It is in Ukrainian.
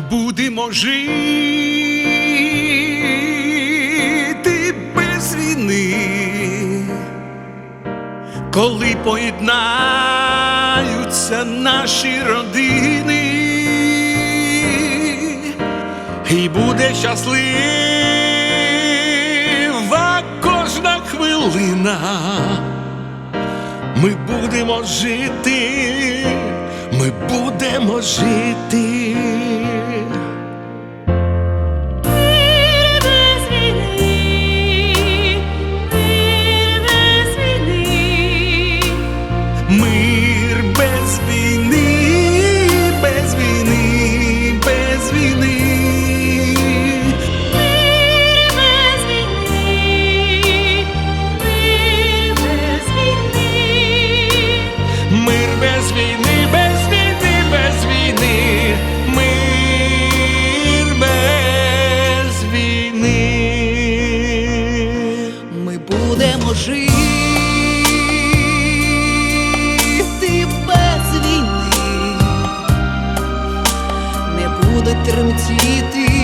будемо жити без війни, коли поєднаються наші родини, і буде щаслива кожна хвилина. Ми будемо жити, ми будемо жити. Будемо жити без війни, не будуть тремтіти